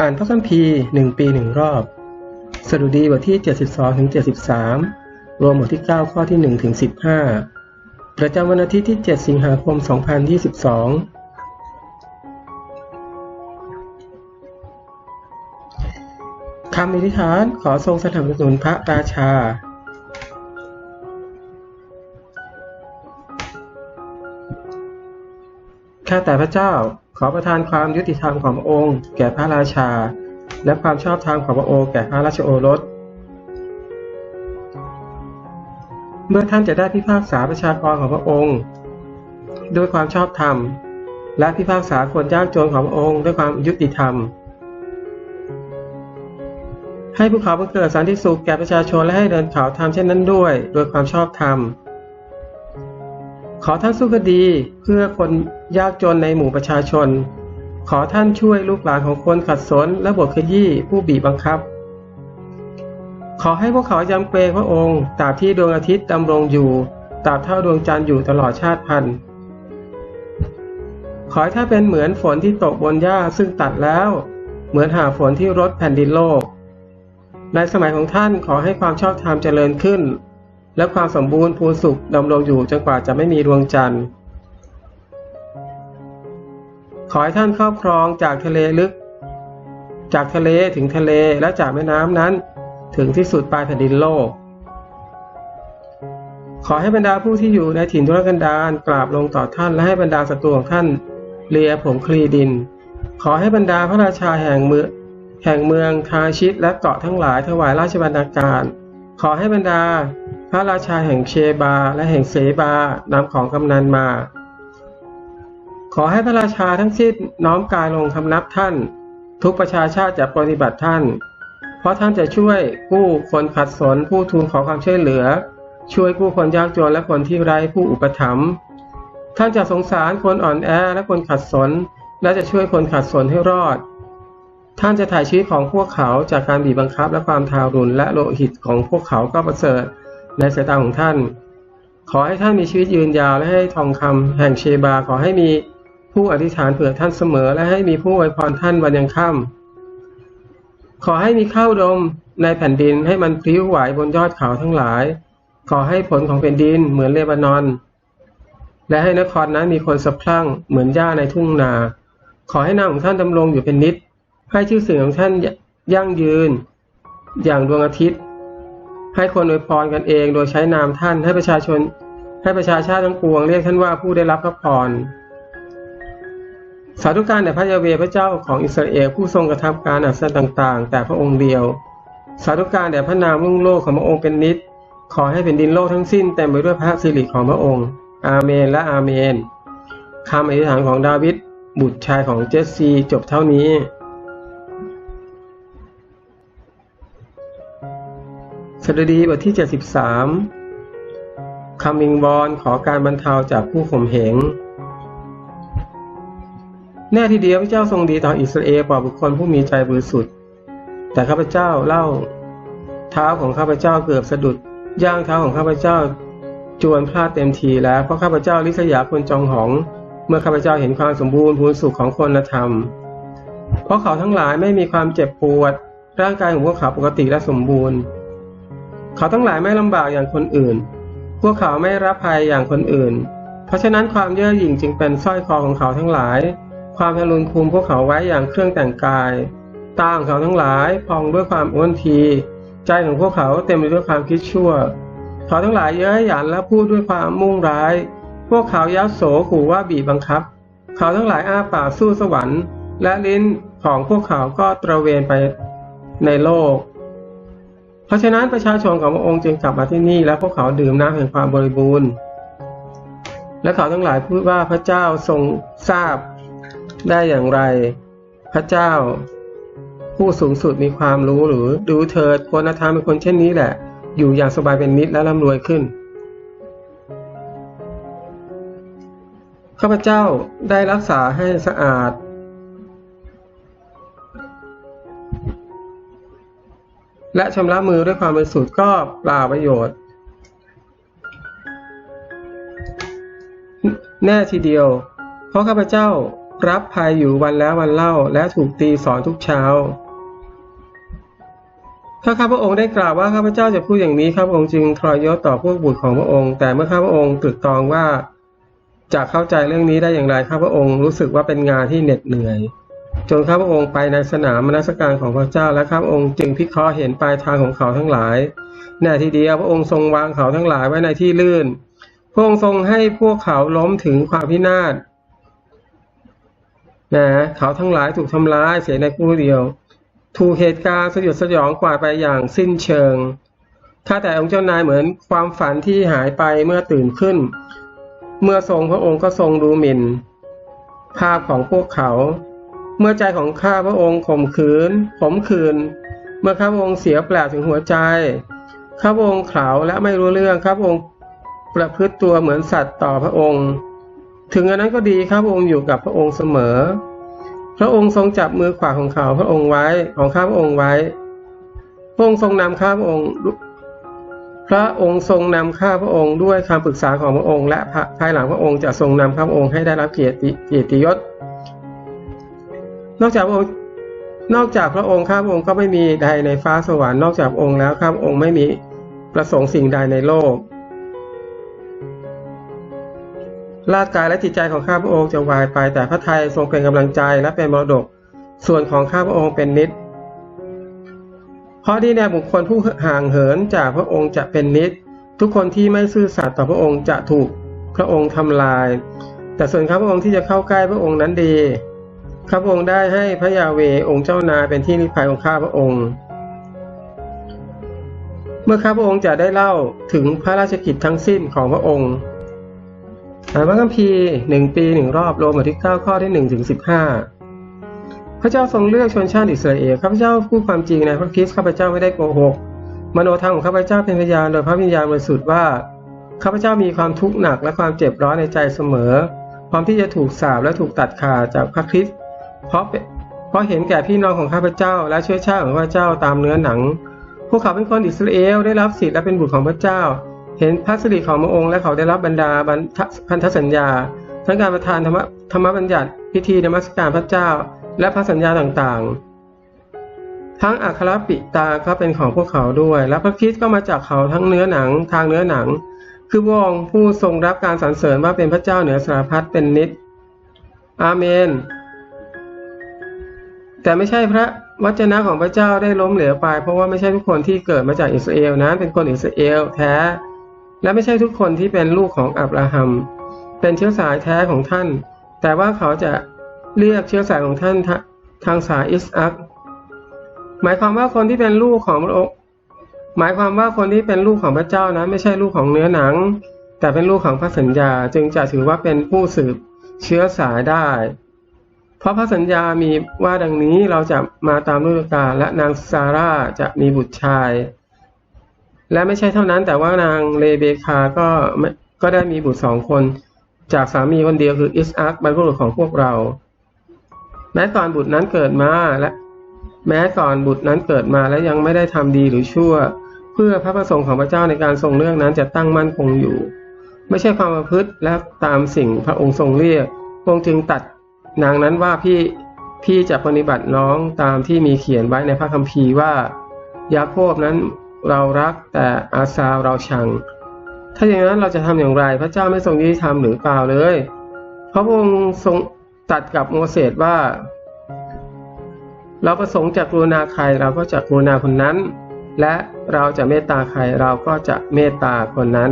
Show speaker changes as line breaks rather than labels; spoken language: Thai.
อ่านพระคัมภีร์1ปี1รอบ สดุดีบทที่ 72ถึง73 รวมบทที่ 9 ข้อที่1ถึง15 ประจำวันอาทิตย์ที่ 7 สิงหาคม 2022 คำอธิษฐานขอทรงสนับสนุนพระราชาข้าแต่พระเจ้า ขอประทานความยุติธรรมของพระองค์ แก่พระราชา และความชอบธรรมของพระองค์แก่พระราชโอรส เมื่อท่านจะได้พิพากษาประชากรของพระองค์ ด้วยความชอบธรรม และพิพากษาคนยากจนของพระองค์ด้วยความยุติธรรม ให้ภูเขาบังเกิดสันติสุขแก่ประชาชนและให้เดินเขาทำเช่นนั้นด้วย โดยความชอบธรรม ขอท่านสู้คดีเพื่อคนยากจนในหมู่ประชาชน ขอท่านช่วยลูกหลานของคนขัดสนและบทขยี้ผู้บีบบังคับ ขอให้พวกเขายำเกรงพระองค์ตราบที่ดวงอาทิตย์ดำรงอยู่ตราบเท่าดวงจันทร์อยู่ตลอดชาติพันธุ์ขอให้ท่านเป็นเหมือนฝนที่ตกบนหญ้าซึ่งตัดแล้ว เหมือนหาฝนที่รดแผ่นดินโลก ในสมัยของท่านขอให้ความชอบธรรมเจริญขึ้น และความสมบูรณ์พูนสุขดำรงอยู่จนกว่าจะไม่มีดวงจันทร์ ขอให้ท่านครอบครองจากทะเลลึก จากทะเลถึงทะเลและจากแม่น้ำนั้น ถึงที่สุดปลายแผ่นดินโลก ขอให้บรรดาผู้ที่อยู่ในถิ่นทุรกันดารกราบลงต่อท่านและให้บรรดาศัตรูของท่านเลียผมคลีดิน ขอให้บรรดาพระราชาแห่งเมืองแห่งเมืองทาชิตและเกาะทั้งหลายถวายราชบรรณาการ ขอให้บรรดา พระราชาแห่งเชบาและแห่งเสบานำของกำนันมา ขอให้พระราชาทั้งสิ้นน้อมกายลงคำนับท่าน ทุกประชาชาติจะปฏิบัติท่าน เพราะท่านจะช่วยกู้คนขัดสนผู้ทูลขอความช่วยเหลือ ช่วยกู้คนยากจนและคนที่ไร้ผู้อุปถัมภ์ท่านจะสงสารคนอ่อนแอและคนขัดสน และจะช่วยคนขัดสนให้รอด ท่านจะถ่ายชีวิตของพวกเขาจากการบีบบังคับและความทารุณและโลหิตของพวกเขาก็ประเสริฐ ในสายตาของท่าน ขอให้ท่านมีชีวิตยืนยาวและให้ทองคำแห่งเชบา ขอให้มีผู้อธิษฐานเผื่อท่านเสมอ และให้มีผู้อวยพรท่านวันยังค่ำขอให้มีข้าวดมในแผ่นดินให้มันพลิ้วไหวบนยอดเขาทั้งหลาย ขอให้ผลของแผ่นดินเหมือนเลบานอน และให้นครนั้นมีคนสะพรั่งเหมือนหญ้าในทุ่งนา ขอให้นามของท่านดำรงอยู่เป็นนิจให้ชื่อเสียงของท่านยั่งยืน อย่างดวงอาทิตย์ ให้คนอวยพรกันเอง โดยใช้นามท่านให้ประชาชน ให้ประชาชาติทั้งปวงเรียกท่านว่าผู้ได้รับพระพรสาธุการแด่พระยาเวพระเจ้าของอิสราเอลผู้ทรงกระทำการอัศจรรย์ต่างๆ แต่พระองค์เดียว สาธุการแด่พระนามรุ่งโลกของพระองค์เป็นนิจขอให้แผ่นดินโลกทั้งสิ้นเต็มไปด้วยพระสิริของพระองค์ อาเมนและอาเมนคำอธิษฐานของดาวิดบุตรชายของเจสซีจบเท่านี้ สดุดีบทที่ 73คำวิงวอนขอการบรรเทาจากผู้ข่มเหง แน่ทีเดียวพระเจ้าทรงดีต่ออิสราเอลกว่าบุคคลผู้มีใจบริสุทธิ์ แต่ข้าพเจ้าเล่า เท้าของข้าพเจ้าเกือบสะดุด ย่างเท้าของข้าพเจ้าจวนพลาดเต็มทีแล้ว เพราะข้าพเจ้าลิษยาคนจองหอง เมื่อข้าพเจ้าเห็นความสมบูรณ์พูนสุขของคนธรรม เพราะเขาทั้งหลายไม่มีความเจ็บปวด ร่างกายของพวกเขาปกติและสมบูรณ์ เขาทั้งหลายไม่ลำบากอย่างคนอื่น พวกเขาไม่รับภัยอย่างคนอื่น เพราะฉะนั้นความเย่อหยิ่งจึงเป็นสร้อยคอของเขาทั้งหลาย ความทะลุนคุมพวกเขาไว้อย่างเครื่องแต่งกาย ตาของเขาทั้งหลายพองด้วยความอ้วนที ใจของพวกเขาเต็มไปด้วยความคิดชั่ว เขาทั้งหลายเย้ยหยันและพูดด้วยความมุ่งร้าย พวกเขายัดโสขู่ว่าบีบบังคับ เขาทั้งหลายอ้าปากสู้สวรรค์ และลิ้นของพวกเขาก็ตระเวนไปในโลก เพราะฉะนั้นประชาชนของพระองค์จึงกลับมาที่นี่และพวกเขาดื่มน้ำแห่งความบริบูรณ์ และเขาทั้งหลายพูดว่าพระเจ้าทรงทราบได้อย่างไร พระเจ้า ผู้สูงสุดมีความรู้หรือดูเถิดคนธรรมเป็นคนเช่นนี้แหละ อยู่อย่างสบายเป็นมิตรและร่ำรวยขึ้นข้าพเจ้าได้รักษาให้สะอาด และชำระมือด้วยความบริสุทธิ์ก็เปล่าประโยชน์ แน่ทีเดียว เพราะข้าพเจ้ารับภัยอยู่วันแล้ววันเล่าและถูกตีสอนทุกเช้า ถ้าข้าพระองค์ได้กล่าวว่าข้าพเจ้าจะพูดอย่างนี้ข้าพระองค์จึงทรยศต่อพวกบุตรของพระองค์ แต่เมื่อข้าพระองค์ตรึกตรองว่าจะเข้าใจเรื่องนี้ได้อย่างไรข้าพระองค์รู้สึกว่าเป็นงานที่เหน็ดเหนื่อย จนข้าพระองค์ไปในสนามมนัสการของพระเจ้าและข้าพระองค์จึงพิเคราะห์เห็นปลายทางของเขาทั้งหลายแน่ทีเดียวพระองค์ทรงวางเขาทั้งหลายไว้ในที่ลื่น พระองค์ทรงให้พวกเขาล้มถึงความพินาศนะเขาทั้งหลายถูกทำร้ายเสียในคู่เดียว ถูกเหตุการณ์สยดสยองกว่าไปอย่างสิ้นเชิงถ้าแต่องค์เจ้านายเหมือนความฝันที่หายไปเมื่อตื่นขึ้น เมื่อทรงพระองค์ก็ทรงดูหมิ่น ภาพของพวกเขา เมื่อใจของข้าพระองค์ข่มขืนผมขืน เมื่อข้าพระองค์เสียแปลถึงหัวใจ ข้าพระองค์ขาวและไม่รู้เรื่องข้าพระองค์ประพฤติตัวเหมือนสัตว์ต่อพระองค์ ถึงอันนั้นก็ดีข้าพระองค์อยู่กับพระองค์เสมอ พระองค์ทรงจับมือขวาของเขาพระองค์ไว้ของข้าพระองค์ไว้ พระองค์ทรงนำข้าพระองค์ พระองค์ทรงนำข้าพระองค์ด้วยคำปรึกษาของพระองค์ และภายหลังพระองค์จะทรงนำข้าพระองค์ให้ได้รับเกียรติเกียรติยศ นอกจากพระองค์นอกจากพระองค์ข้าพระองค์ก็ไม่มีใดในฟ้าสวรรค์นอกจากองค์แล้วข้าพระองค์ไม่มีประสงค์สิ่งใดในโลกร่างกายและจิตใจของข้าพระองค์จะวายไป แต่พระทัยทรงเป็นกำลังใจและเป็นมรดก ส่วนของข้าพระองค์เป็นนิดเพราะที่แน่บุคคลผู้ห่างเหินจากพระองค์จะเป็นนิดทุกคนที่ไม่ซื่อสัตย์ต่อพระองค์จะถูกพระองค์ทำลาย แต่ส่วนข้าพระองค์ที่จะเข้าใกล้พระองค์นั้นดี พระองค์ได้ให้พระยาเวองค์เจ้านายเป็นที่นิพพานของข้าพระองค์ เมื่อข้าพระองค์จะได้เล่าถึงพระราชกิจทั้งสิ้นของพระองค์อ่านพระคัมภีร์หนึ่งปีหนึ่งรอบโรมบทที่เก้าข้อที่หนึ่งถึงสิบห้าพระเจ้าทรงเลือกชนชาติอิสราเอลข้าพเจ้าพูดความจริงในพระคริสต์ข้าพเจ้าไม่ได้โกหกมโนธรรมของข้าพเจ้าเป็นพยานโดยพระวิญญาณบริสุทธิ์ว่าข้าพเจ้ามีความทุกข์หนักและความเจ็บร้อนในใจเสมอพร้อมที่จะถูกสาบและถูกตัดขาดจากพระคริสต์ เพราะเพราะเห็นแก่พี่น้องของข้าพเจ้า และเชื้อชาติของข้าพเจ้าตามเนื้อหนัง พวกเขาเป็นคนอิสราเอลได้รับสิทธิ์และเป็นบุตรของพระเจ้า เห็นพระสิริของพระองค์และเขาได้รับบรรดาพันธสัญญา ทั้งการประทานธรรมธรรมบัญญัติ พิธีนมัสการพระเจ้า และพระสัญญาต่างๆ ทั้งอัครปิตาก็เป็นของพวกเขาด้วย และพระคิดก็มาจากเขาทั้งเนื้อหนัง ทางเนื้อหนัง คือพระองผู้ทรงรับการสรรเสริญว่าเป็นพระเจ้าเหนือสารพัดเป็นนิดอาเมน แต่ไม่ใช่พระวจนะของพระเจ้าได้ล้มเหลวไป เพราะว่าไม่ใช่ทุกคนที่เกิดมาจากอิสราเอลนั้นเป็นคนอิสราเอลแท้ และไม่ใช่ทุกคนที่เป็นลูกของอับราฮัม เป็นเชื้อสายแท้ของท่าน แต่ว่าเขาจะเรียกเชื้อสายของท่านทางสายอิสอักหมายความว่าคนที่เป็นลูกของพระองค์หมายความว่าคนที่เป็นลูกของพระเจ้านะไม่ใช่ลูกของเนื้อหนัง แต่เป็นลูกของพระสัญญาจึงจะถือว่าเป็นผู้สืบเชื้อสายได้ เพราะพระสัญญามีว่าดังนี้เราจะมาตามฤดูกาลและนางซาร่าจะมีบุตรชาย และไม่ใช่เท่านั้น แต่ว่านางเลเบคาก็ก็ได้มีบุตรสองคน จากสามีคนเดียวคืออิสอักบรรพบุรุษของพวกเรา แม้ก่อนบุตรนั้นเกิดมาและแม้ก่อนบุตรนั้นเกิดมาและยังไม่ได้ทำดีหรือชั่ว เพื่อพระประสงค์ของพระเจ้าในการทรงเรื่องนั้นจะตั้งมั่นคงอยู่ ไม่ใช่ความประพฤติและตามสิ่งพระองค์ทรงเรียกพระองค์จึงตัด นางนั้นว่าพี่พี่จะปฏิบัติน้องตามที่มีเขียนไว้ในพระคัมภีร์ว่า ยาโคบนั้นเรารักแต่อาซาเราชัง ถ้าอย่างนั้นเราจะทำอย่างไร พระเจ้าไม่ทรงยุติธรรมหรือเปล่าเลย พระองค์ทรงตัดกับโมเสสว่า เราประสงค์จะกรุณาใครเราก็จะกรุณาคนนั้น และเราจะเมตตาใครเราก็จะเมตตาคนนั้น